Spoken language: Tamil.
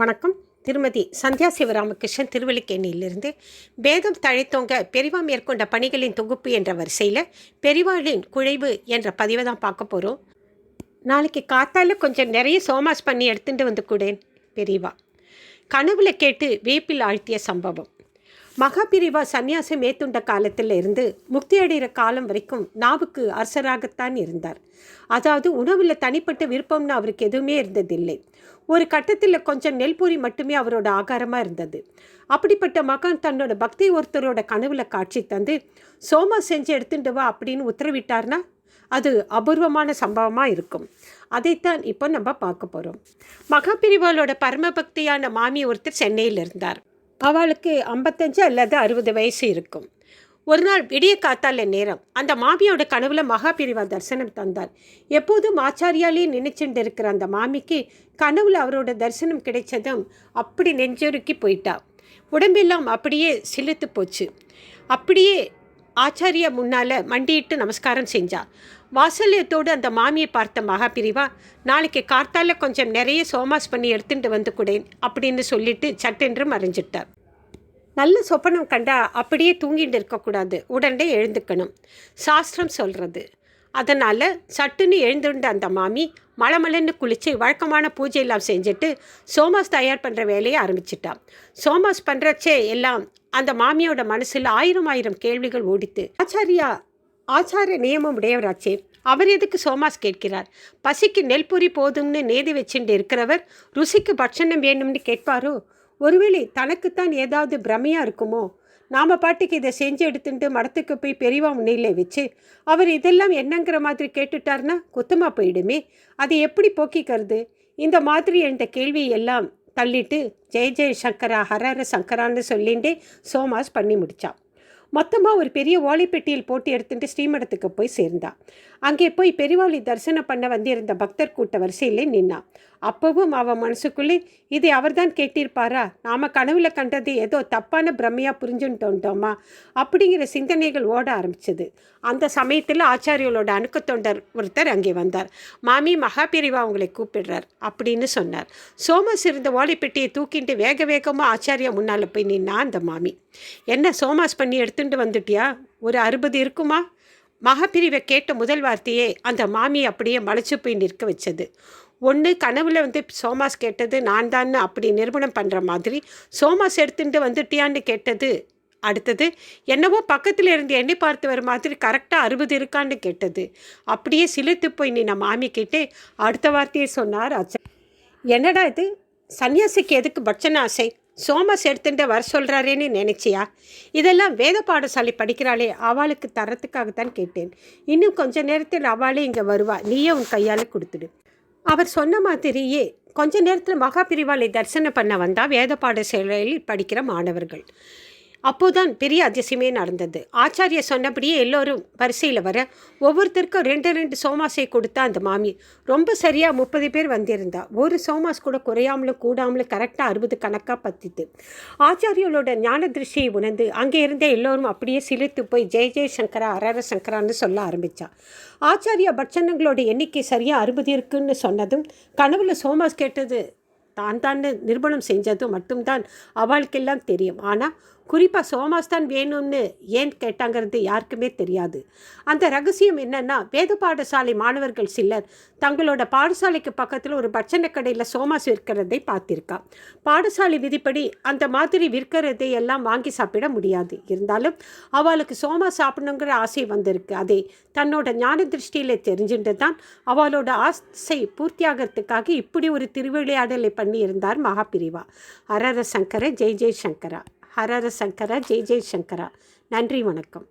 வணக்கம். திருமதி சந்தியா சிவராமகிருஷ்ணன் திருவல்லிக்கேணியிலிருந்து வேதம் தழைத்தோங்க பெரிவா மேற்கொண்ட பணிகளின் தொகுப்பு என்ற வரிசையில் பெரிவாளின் குழைவு என்ற பதிவை தான் பார்க்க போகிறோம் நாளைக்கு காத்தால கொஞ்சம் நிறைய சோமாஸ் பண்ணி எடுத்துட்டு வந்து கூடேன் பெரிவா. கனவுல கேட்டு வேப்பில் ஆழ்த்திய சம்பவம். மகாபிரிவா சந்நியாசம் மேத்துண்ட காலத்தில் இருந்து முக்தி அடைகிற காலம் வரைக்கும் நாவுக்கு அரசராகத்தான் இருந்தார். அதாவது உணவில் தனிப்பட்ட விருப்பம்னு அவருக்கு எதுவுமே இருந்ததில்லை. ஒரு கட்டத்தில் கொஞ்சம் நெல்பூரி மட்டுமே அவரோட ஆகாரமாக இருந்தது. அப்படிப்பட்ட மகன் தன்னோட பக்தி ஒருத்தரோட கனவுல காட்சி தந்து சோமா செஞ்சு எடுத்துட்டு வா அப்படின்னு உத்தரவிட்டார்னா அது அபூர்வமான சம்பவமாக இருக்கும். அதைத்தான் இப்போ நம்ம பார்க்க போகிறோம் மகாபிரிவாலோட பரமபக்தியான மாமி ஒருத்தர் சென்னையில் இருந்தார் அவளுக்கு ஐம்பத்தஞ்சு அல்லது அறுபது வயசு இருக்கும். ஒரு நாள் விடிய காத்தால நேரம். அந்த மாமியோட கனவுல மகாபிரிவா தரிசனம் தந்தார். எப்போதும் ஆச்சாரியாலே நினைச்சுட்டு இருக்கிற அந்த மாமிக்கு கனவுல அவரோட தரிசனம் கிடைச்சதும் அப்படி நெஞ்சுருக்கி போயிட்டா. உடம்பெல்லாம் அப்படியே சிலுத்து போச்சு. அப்படியே ஆச்சாரியா முன்னால் மண்டியிட்டு நமஸ்காரம் செஞ்சா. வாசல்யத்தோடு அந்த மாமியை பார்த்த மகாபிரிவா நாளைக்கு கார்த்தால கொஞ்சம் நிறைய சோமாஸ் பண்ணி எடுத்துட்டு வந்து கூடேன் அப்படின்னு சொல்லிட்டு சட்டென்று மறைஞ்சிட்டார். நல்ல சொப்பனம் கண்டா அப்படியே தூங்கிட்டு இருக்கக்கூடாது. உடனே எழுந்துக்கணும். சாஸ்திரம் சொல்கிறது அதனால் சட்டுன்னு எழுந்துண்ட அந்த மாமி மலமலன்னு குளித்து வழக்கமான பூஜையெல்லாம் செஞ்சுட்டு சோமாஸ் தயார் பண்ணுற வேலையை ஆரம்பிச்சிட்டான் சோமாஸ் பண்ணுறச்சே எல்லாம் அந்த மாமியோட மனசில் ஆயிரம் ஆயிரம் கேள்விகள் ஓடித்து ஆச்சாரியா ஆச்சார நியமம் உடையவராச்சே அவர் எதுக்கு சோமாஸ் கேட்கிறார்? பசிக்கு நெல்பொரி போதும்னு நேதி வச்சுட்டு இருக்கிறவர் ருசிக்கு பட்சணம் வேணும்னு கேட்பாரோ? ஒருவேளை தனக்குத்தான் ஏதாவது பிரமையாக இருக்குமோ? நாம் பாட்டுக்கு இதை செஞ்சு எடுத்துட்டு மடத்துக்கு போய் பெரியவா முன்னிலே வச்சு அவர் இதெல்லாம் என்னங்கிற மாதிரி கேட்டுட்டார்னா குத்தமாக போயிடுமே. அதை எப்படி போக்கிக்கிறது? இந்த மாதிரி என்ற கேள்வியை எல்லாம் தள்ளிட்டு ஜெய ஜெய சங்கரா ஹரஹர சங்கரான்னு சொல்லிண்டே சோமாஸ் பண்ணி முடித்தான் மொத்தமாக ஒரு பெரிய ஓலைப்பெட்டியில் போட்டு எடுத்துட்டு ஸ்ரீமடத்துக்கு போய் சேர்ந்தா. அங்கே போய் பெரிவாளி தரிசனம் பண்ண வந்திருந்த பக்தர் கூட்ட வரிசையிலே நின்னா. அப்பவும் அவன் மனசுக்குள்ளே இதை அவர்தான் கேட்டிருப்பாரா? நாம் கனவுல கண்டது ஏதோ தப்பான பிரமையாக புரிஞ்சுட்டோம்டோமா அப்படிங்கிற சிந்தனைகள் ஓட ஆரம்பிச்சது. அந்த சமயத்தில் ஆச்சாரியர்களோட அணுக்க தொண்டர் ஒருத்தர் அங்கே வந்தார். மாமி மகாபிரிவா உங்களை கூப்பிடுறார் அப்படின்னு சொன்னார். சோமஸ் இருந்த ஓலைப்பெட்டியை தூக்கிட்டு வேக வேகமாக ஆச்சாரியா முன்னால் போய் நின்னா அந்த மாமி. என்ன சோமாஸ் பண்ணி எடுத்துட்டு வந்துட்டியா? ஒரு அறுபது இருக்குமா? மகப்பிரிவை கேட்ட முதல் வார்த்தையே அந்த மாமி அப்படியே மலைச்சு போய் நிற்க வச்சது. ஒன்று கனவுல வந்து சோமாஸ் கேட்டது நான் தான் அப்படி நிறுவனம் பண்ணுற மாதிரி. சோமாஸ் எடுத்துட்டு வந்துட்டியான்னு கேட்டது. அடுத்தது என்னவோ பக்கத்தில் இருந்து எண்ணி பார்த்து வர மாதிரி கரெக்டாக அறுபது இருக்கான்னு கேட்டது. அப்படியே சிலிர்த்து போய் நீ நான் மாமி கேட்டே அடுத்த வார்த்தையை சொன்னார் அச்சா என்னடா இது? சன்னியாசிக்கு எதுக்கு பட்சண ஆசை சோமஸ் எடுத்துட்டு வர சொல்கிறாரேன்னு நினச்சியா? இதெல்லாம் வேத பாடசாலை படிக்கிறாளே அவளுக்கு தரத்துக்காகத்தான் கேட்டேன். இன்னும் கொஞ்ச நேரத்தில் அவளே இங்கே வருவா. நீயே உன் கையால் கொடுத்துடு. அவர் சொன்ன மாதிரியே கொஞ்ச நேரத்தில் மகாபிரிவாளை தரிசனம் பண்ண வந்தால் வேத பாடசாலையில் படிக்கிற மாணவர்கள். அப்போதான் பெரிய அதிசயமே நடந்தது. ஆச்சாரியா சொன்னபடியே எல்லோரும் வரிசையில் வர ஒவ்வொருத்தருக்கும் ரெண்டு ரெண்டு சோமாஸை கொடுத்தா அந்த மாமி. ரொம்ப சரியாக முப்பது பேர் வந்திருந்தா. ஒரு சோமாஸ் கூட குறையாமலும் கூடாமலும் கரெக்டாக அறுபது கணக்காக பத்தித்து ஆச்சாரியோட ஞான திருஷ்டியை உணர்ந்து அங்கே இருந்த எல்லோரும் அப்படியே சிலிர்த்து போய் ஜெய ஜெய சங்கரா அரர சங்கரான்னு சொல்ல ஆரம்பித்தா ஆச்சாரியா பட்சணங்களோட எண்ணிக்கை சரியாக அறுபது இருக்குன்னு சொன்னதும் கனவுல சோமாஸ் கேட்டது தான் தான் நிரூபணம் செஞ்சதும் மட்டும்தான் அவளுக்கெல்லாம் தெரியும். ஆனால் குறிப்பாக சோமாஸ் தான் வேணும்னு ஏன் கேட்டாங்கிறது யாருக்குமே தெரியாது. அந்த ரகசியம் என்னன்னா வேத பாடசாலை மாணவர்கள் சிலர் தங்களோட பாடசாலைக்கு பக்கத்தில் ஒரு பட்சண கடையில் சோமாஸ் விற்கிறதை பார்த்திருக்கா. பாடசாலை விதிப்படி அந்த மாதிரி விற்கிறதை எல்லாம் வாங்கி சாப்பிட முடியாது. இருந்தாலும் அவளுக்கு சோமா சாப்பிடணுங்கிற ஆசை வந்திருக்கு. அதை தன்னோட ஞான திருஷ்டியில் தெரிஞ்சுட்டு தான் அவளோட ஆசை பூர்த்தியாகிறதுக்காக இப்படி ஒரு திருவிளையாடலை பண்ணி இருந்தார் மகாபிரிவா. அரர சங்கர ஜெய் ஜெய் சங்கரா ஹரர சங்கரா ஜெய் ஜெய் சங்கரா. நன்றி வணக்கம்.